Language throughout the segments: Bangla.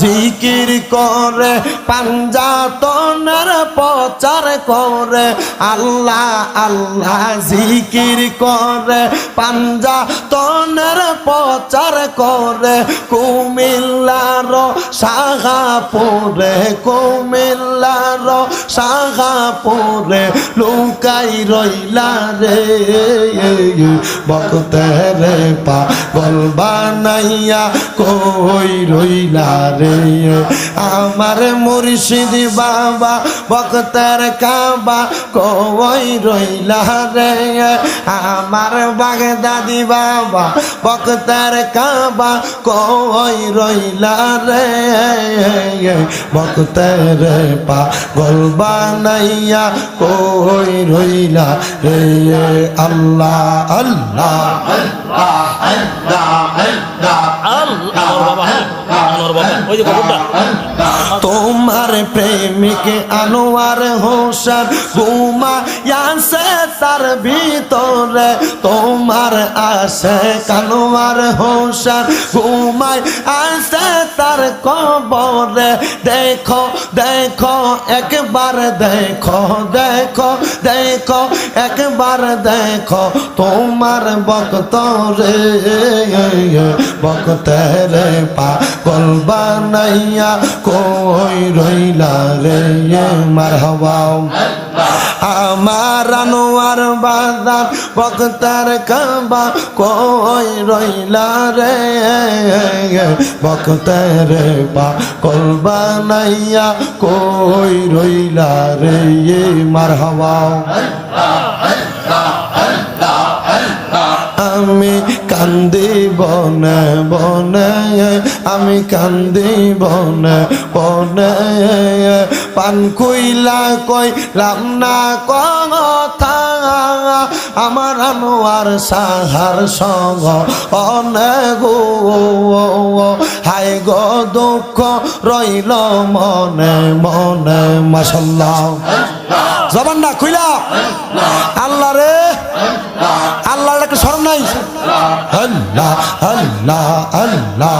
জিকির করে পাঞ্জাতনের প্রচার করে। আল্লাহ আল্লাহ জিকির করে পাঞ্জাতনের প্রচার করে। কুমিল্লার সাহাপুরে কুমিল্লার সাহাপুরে লুকাই রইলা রে। বকতের পাগল বানাইয়া কই রইলা রে? আমার মুর্শিদ বাবা বকতের কাবা কই রইলা রে আমার বাগদাদি বাবা বকতের কাবা কই রইলা রে বকতের পাগল বানাইয়া কই রইলা রে আল্লাহ আল্লাহ আল্লাহ হ্যাঁ আমার বাবা ওই যে খবরটা তোমার প্রেমিক আনোয়ার হোসেন ঘুমায়াছে তার ভিতরে। তোমার আসে কানোয়ার হোসেন ঘুমায় আসে তার কবরে। দেখো দেখো, একবার দেখো দেখো দেখো, একবার দেখো তোমার বক্তরে বক্তরে পাগল বানাইয়া কই রইলা রে মার হওয়াও আমার আনোয়ার বাদাম বক্তার কাবা কই রইলা রে বক্তার পা কল বানাইয়া কই রইলা রে মার হওয়াও আমি কান্দি বনে বনে, আমি কান্দি বনে বনে। পান কইলা কইলাম না কথা, আমার আনোয়ার সাহার সঙ্গ অনেক হাই গো দুঃখ রইল মনে মনে মাসাল্লাহ জবান না খুইলা। আল্লাহ রে। আল্লাহর একটা স্মরণ নাই? আল্লাহ আল্লাহ আল্লাহ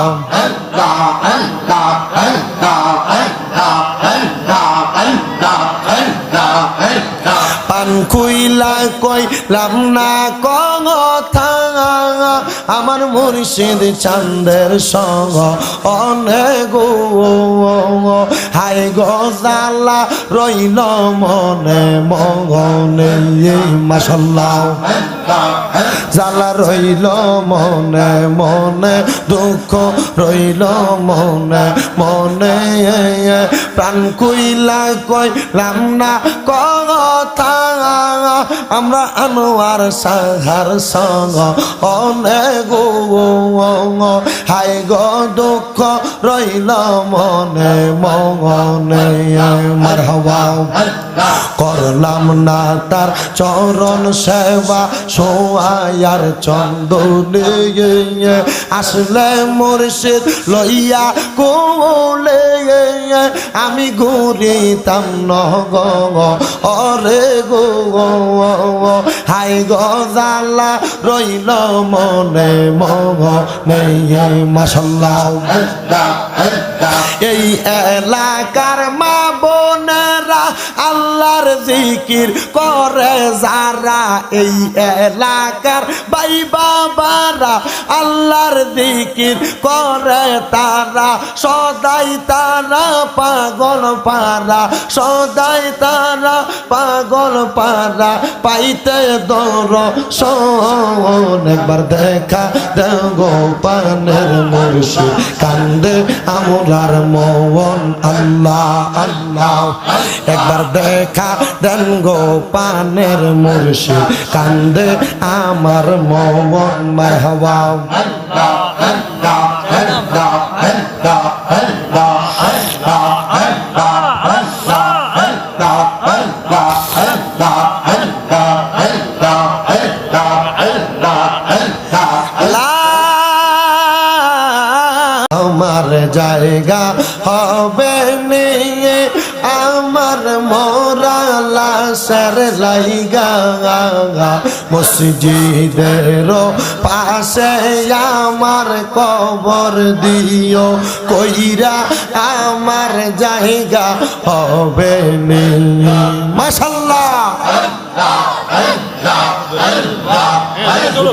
পান খুইলা কইলাম না কথা আমার মুর্শিদ চান্দের সঙ্গ অনেক হাই গজালা রইল মনে মগনে মাসাল্লাহ জ্বালা রইল মনে মনে, দুঃখ রইল মনে মনে প্রাণ কুইলা কইলাম না কথা, আমরা আনোয়ার সাহার সঙ্গ অনেক হাই গো দুঃখ রইল মনে মনে মার হওয়াও করলাম না তার চরণ সেবা সোয়ার চন্দনে আসলে মুর্শিদ লইয়া কোলে আমি ঘুরিতাম নগ অরে গো হাই গজালা রইল মনে মাসাল্লাহ এই এলাকার মা বোনেরা আল্লাহর জিকির করে, যারা এই এলাকার ভাই বাবারা আল্লাহর জিকির করে, তারা সদাই তারা পাগল পারা, সদাই তারা পাগল পারা, পাইতে দর একবার দেখা দেব পানের মুর্শিদ কান্দে আমলার মন আল্লাহ আল্লাহ। একবার দেখা দেন গোপানের পানের মুর্শিদ কান্দে আমার মন মারহাবা। আমার জায়গা হবে নিয়ে আমার মোরা লাশের লাইগা মসজিদের পাশে আমার কবর দিও কইরা আমার জায়গা হবে নি মাশাল্লাহ চলো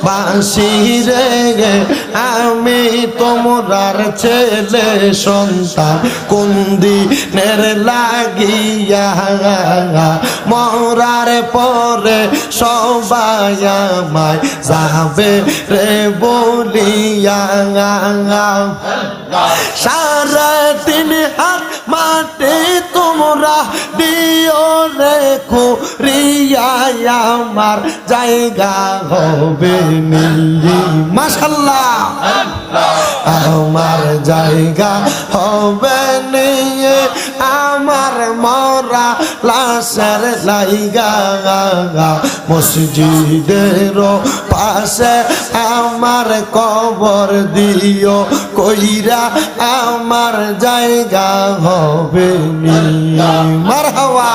জগৎ বাসিরে আমি তোমরার ছেলে সন্তান। কোন দিনের লাগিয়া মরার পরে সবাই আমায় যাবে রে বলিয়া। সারা দিন হাত মাটি তোমরা দিও রে আমার জায়গা হবে মাশাল্লাহ। আমার জায়গা হবে নিয়ে, আমার মরা লাশের লাইগা। মসজিদের পাশে আমার কবর দিও, কইরা আমার জায়গা হবে নিয়ে। মার হওয়া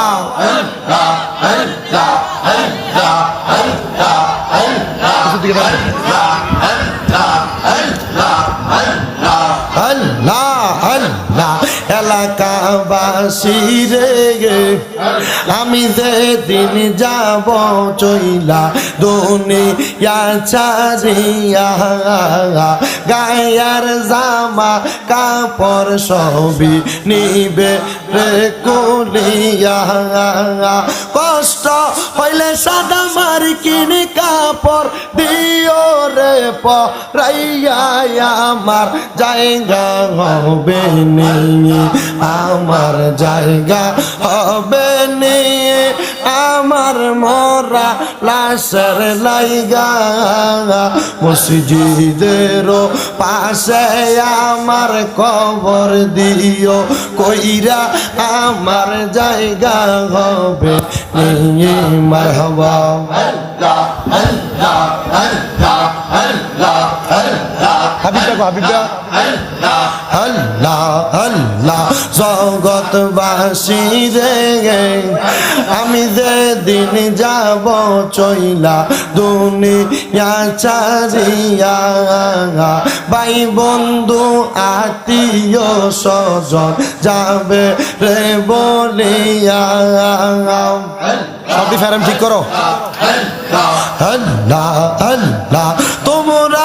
আল্লাহ আল্লাহ এলাকাবাসী আমি যে দিন যাব চইলা দুনিয়া ছাড়িয়া গায়ার জামা কাপড় সবই নিবে রে কুলিয়া। কষ্ট হইলে সাদা মার কিনি কাপড় দিও রে, পরাইয়া আমার জায়গা হবে নিয়ে আমার জায়গা হবে নিয়ে আমার মরা লাশের লাইগা। মসজিদের পাশে আমার কবর দিও, কইরা আমার জায়গা হবে। আল্লাহ জগৎবাসী রে আমি যে দিন যাব চইলা দুনিয়া চারিয়া ভাই বন্ধু আত্মীয় স্বজন যাবে রে বলিয়া। ফেরাম ঠিক করো। আল্লাহ আল্লাহ। তোমরার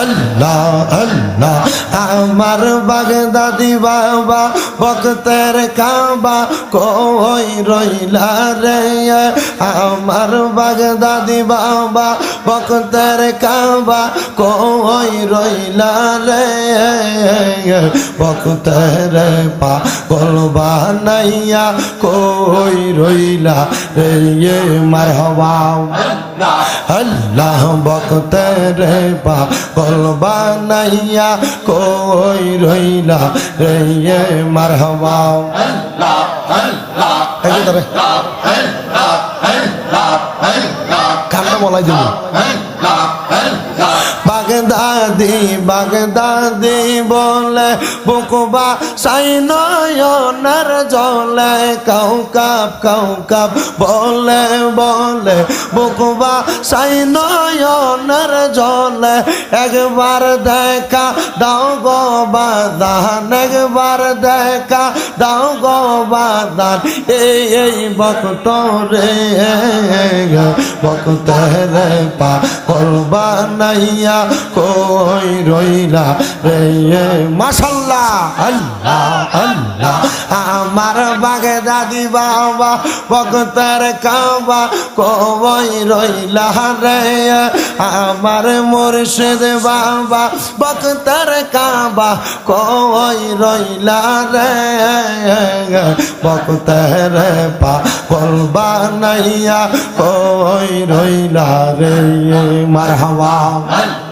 আল্লাহ আল্লাহ আমার বাগদাদি বাবা, ভক্তের কাবা, কই রইলা রে? আমার বাগদাদি বাবা, ভক্তের কাবা, কই রইলা রে? ভক্তের পা গলবা নাইয়া কই রইলা রে? মারহবা। আল্লাহ ভক্তের বা গলবা নাইয়া কই রইলা রে মারহবা এই যে ধরে। কান্না বলাই দেবো বাগদাদি বাগদাদি বলে, বুকবা সাই নয়নের জলে কাউকাপ কাউকাপ বলে বলে, বুকবা সাই নয়নের জলে, একবার দেখা দাও গো বাদান, একবার দেখা দাও গো বাদান, এই এই বকত রে বকত রে পা করবা নাইয়া কই রইলা রে? মাশাল্লাহ। আল্লাহ আল্লাহ। আমার বাগে দাদি বাবা বকতের কাবা, কই রইলা রে? আমার মুর্শিদ বাবা বকতের কাবা, কই রইলা রে? বকতের পা করবা নাইয়া কই রইলা রে? মারহাবা।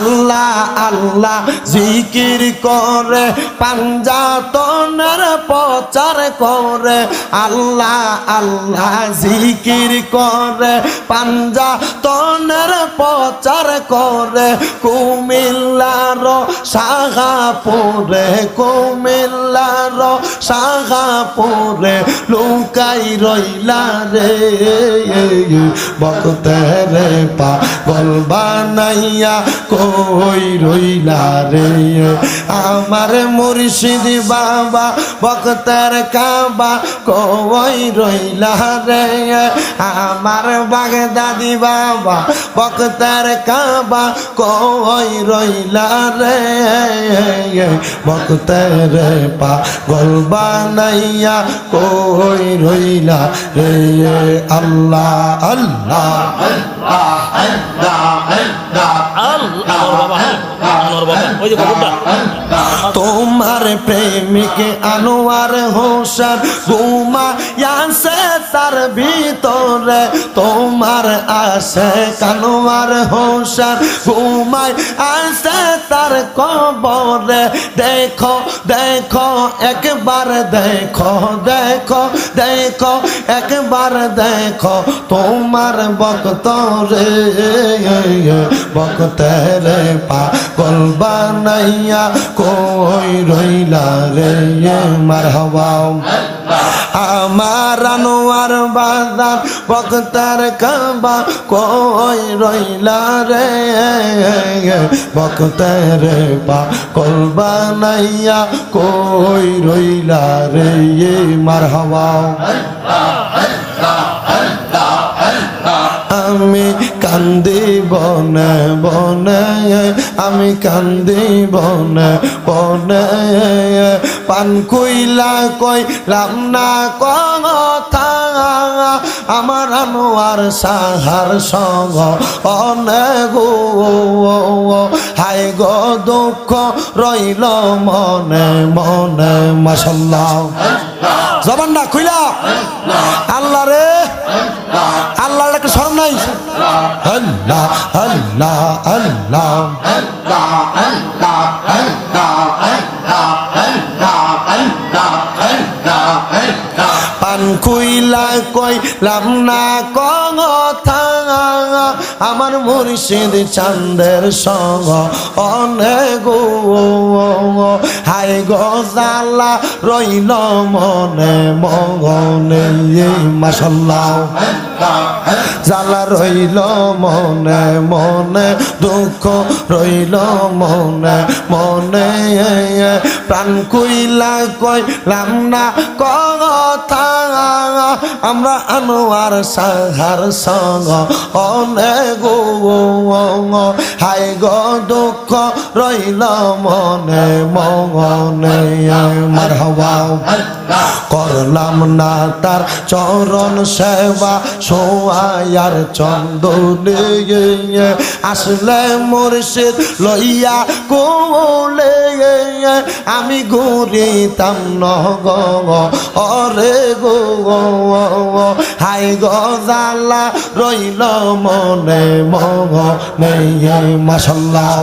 আল্লাহ আল্লাহ জিকির করে, পাঞ্জাতনের প্রচার করে। আল্লাহ আল্লাহ জিকির করে, পাঞ্জাতনের প্রচার করে। কুমিল্লার সাহাপুরে কুমিল্লার সাহাপুরে লুকাই রইলা রে। বকতের পা গলবা নাইয়া কই রইলা রে। আমার মুর্শিদ বাবা বকতের কাবা কই রইলা রে। আমার বাগদাদি বাবা বকতের কাবা কই রইলা রে। বকতের পা গলবা নাইয়া কই রইলা রে। আল্লাহ আল্লাহ আল্লাহ আনোয়ার বাবা হ্যাঁ তোমার প্রেমিক আনোয়ার হোসেন ঘুমা তার ভিতরে। তোমার আসে কানোয়ার হোসেন ঘুমায় আসে তার কবরে। দেখো দেখো, একবার দেখো দেখো দেখো, একবার দেখো তোমার বক্ত রে বক্তের পা কলবা নাইয়া কই রইলা রে মারহাবা। আমার আনোয়ার বাদাম বক্তার কাবা কই রইলা রে বক্তের পা কলবা নাইয়া কই রইলা রে মারহাবা। আমি কান্দি বনে বনে, আমি কান্দি বনে বনে। পান কইলা কই লাম না কথা। আমার আনোয়ার সাহার সঙ্গ অনেক হাই গো দুঃখ রইল মনে মনে মাসাল্লাহ জবান না খুইলা। আল্লাহ রে। আল্লাহর একটা স্মরণ নাই আল্লাহ আল্লাহ আল্লাহ পান খুইলা কই লাম না কথা আমার মুর্শিদ চান্দের সঙ্গ অনেক হাই গজালা রইল মনে মগনে মাসাল্লাহ জ্বালা রইল মনে মনে, দুঃখ রইল মনে মনে প্রাণ কুইলা কইলাম না কথা, আমরা আনোয়ার সাহার সঙ্গ অনেক হাই গো দুঃখ রইল মনে মনে মারহাবা। করলাম না তার চরণ সেবা সোয়ার চন্দনে আসলে মুর্শিদ লইয়া কোলে আমি ঘুরিতাম নগ অরে গো হাই গজালা রইল মনে মাসাল্লাহ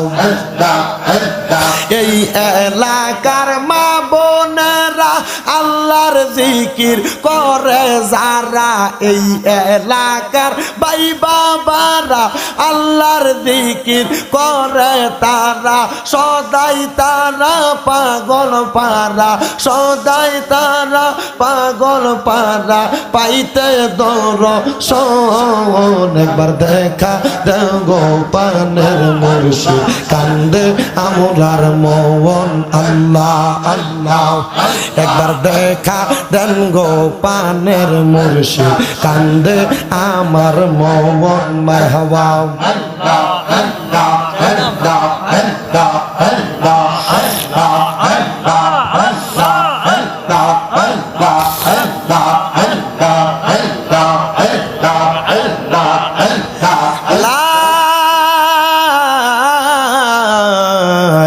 এই এলাকার মা বোনেরা আল্লাহর জিকির করে, যারা এই এলাকার ভাই বাবারা আল্লাহর জিকির করে, তারা সদাই তারা পাগল পারা, সদাই তারা পাগল পারা, পাইতে দর একবার দেখা দেগো পানের মুর্শিদ কান্দে আমলার মন আল্লাহ আল্লাহ। একবার দেখা দেন গো পানের মুর্শিদ কান্দে আমার মন মারহাবা।